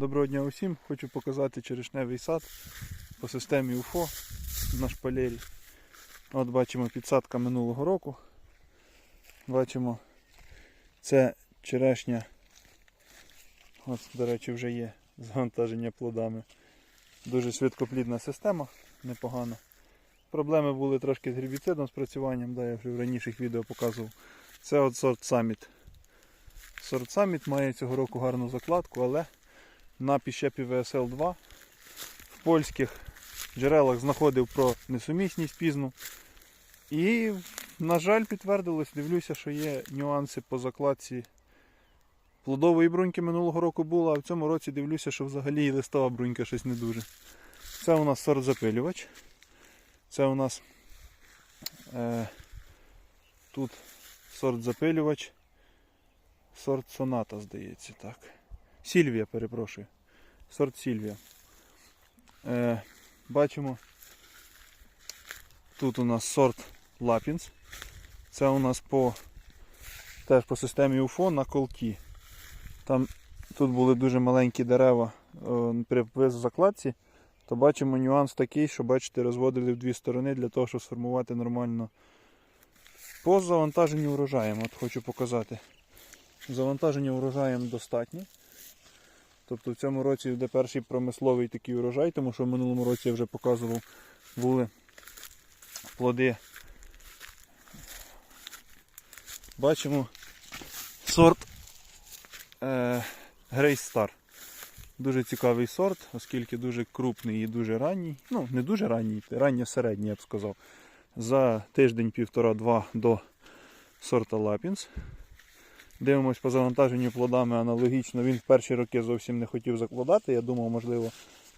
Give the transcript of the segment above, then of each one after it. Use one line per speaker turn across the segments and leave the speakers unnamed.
Доброго дня усім. Хочу показати черешневий сад по системі УФО на шпалері. От бачимо підсадка минулого року. Бачимо, це черешня. От, до речі, вже є завантаження плодами. Дуже швидкоплідна система, непогана. Проблеми були трошки з гербіцидом, спрацюванням, да, я вже в раніших відео показував. Це от сорт Summit. Сорт Summit має цього року гарну закладку, але на піщепі VSL2 в польських джерелах знаходив про несумісність пізну. І, на жаль, підтвердилось, дивлюся, що є нюанси по закладці. Плодової бруньки минулого року було, а в цьому році дивлюся, що взагалі і листова брунька щось не дуже. Це у нас сорт запилювач. Це у нас е, тут сорт запилювач. Сорт соната, здається, так. Сільвія, перепрошую. Сорт Сільвія. Е, бачимо, тут у нас сорт Лапінс. Це у нас по теж по системі УФО на колті. Там тут були дуже маленькі дерева е, при закладці, то бачимо нюанс такий, що бачите, розводили в дві сторони для того, щоб сформувати нормально. По завантаженню урожаєм, от хочу показати. Завантаження урожаєм достатнє. Тобто в цьому році йде перший промисловий такий урожай, тому що в минулому році я вже показував, були плоди. Бачимо сорт е, Grace Star. Дуже цікавий сорт, оскільки дуже крупний і дуже ранній. Ну, не дуже ранній, раннє середній, я б сказав. За тиждень, півтора-два до сорта Лапінс. Дивимось по завантаженню плодами аналогічно. Він в перші роки зовсім не хотів закладати. Я думав, можливо,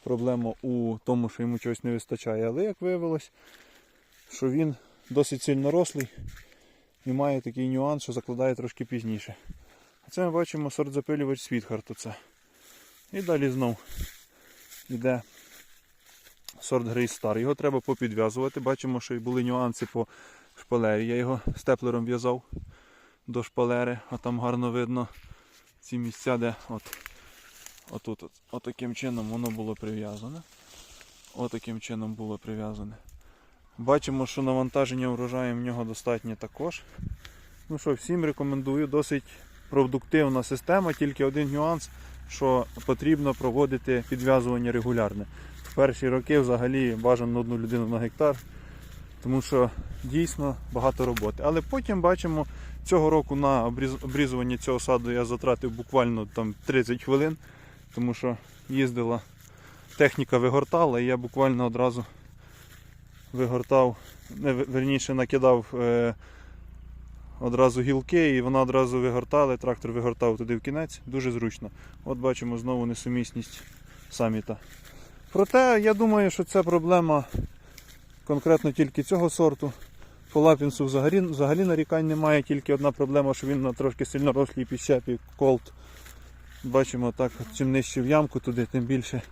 проблема у тому, що йому чогось не вистачає. Але як виявилось, що він досить сильно рослий і має такий нюанс, що закладає трошки пізніше. А це ми бачимо сорт запилювач Світхарт. Оце. І далі знов йде сорт Грей Star. Його треба попідв'язувати. Бачимо, що були нюанси по шпалері. Я його степлером в'язав до шпалери, а там гарно видно ці місця, де от, отут, от, отаким чином воно було прив'язане. Отаким чином було прив'язане. Бачимо, що навантаження врожаю в нього достатньо також. Ну що, всім рекомендую, досить продуктивна система, тільки один нюанс, що потрібно проводити підв'язування регулярне. В перші роки взагалі бажано одну людину на гектар, тому що дійсно багато роботи. Але потім бачимо, цього року на обрізування цього саду я затратив буквально там 30 хвилин, тому що їздила техніка вигортала, і я буквально одразу вигортав, верніше накидав е, одразу гілки, і вона одразу вигортала, трактор вигортав туди в кінець. Дуже зручно. От бачимо знову несумісність саміта. Проте я думаю, що це проблема конкретно тільки цього сорту. По лапінсу взагалі, взагалі нарікань немає, тільки одна проблема, що він на трошки сильно рослій піщепі колт. Бачимо так, чим нижче в ямку туди, тим більше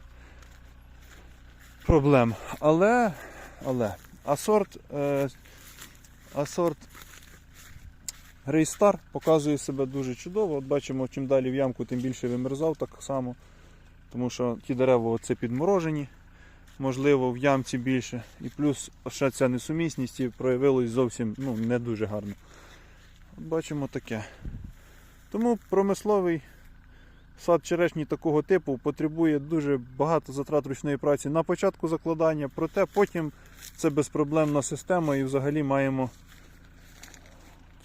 проблем. Але, але, а сорт, е, а сорт Грейстар показує себе дуже чудово. От бачимо, чим далі в ямку, тим більше вимерзав так само. Тому що ті дерева оце підморожені можливо, в ямці більше. І плюс ще ця несумісність і проявилось зовсім ну, не дуже гарно. От бачимо таке. Тому промисловий сад черешні такого типу потребує дуже багато затрат ручної праці на початку закладання, проте потім це безпроблемна система і взагалі маємо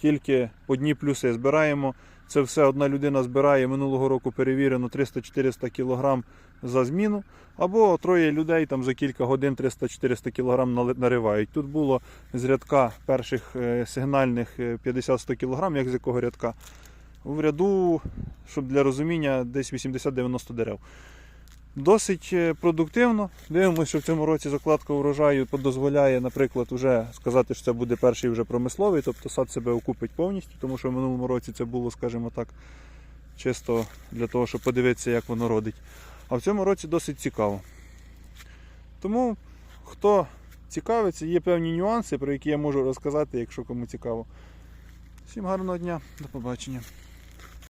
тільки одні плюси. Збираємо це все одна людина збирає минулого року перевірено 300-400 кг за зміну. Або троє людей там за кілька годин 300-400 кг наривають. Тут було з рядка перших е, сигнальних е, 50-100 кг, як з якого рядка. В ряду, щоб для розуміння, десь 80-90 дерев. Досить е, продуктивно. Дивимося, що в цьому році закладка урожаю дозволяє, наприклад, вже сказати, що це буде перший вже промисловий, тобто сад себе окупить повністю, тому що в минулому році це було, скажімо так, чисто для того, щоб подивитися, як воно родить. А в цьому році досить цікаво. Тому, хто цікавиться, є певні нюанси, про які я можу розказати, якщо кому цікаво. Всім гарного дня, до побачення.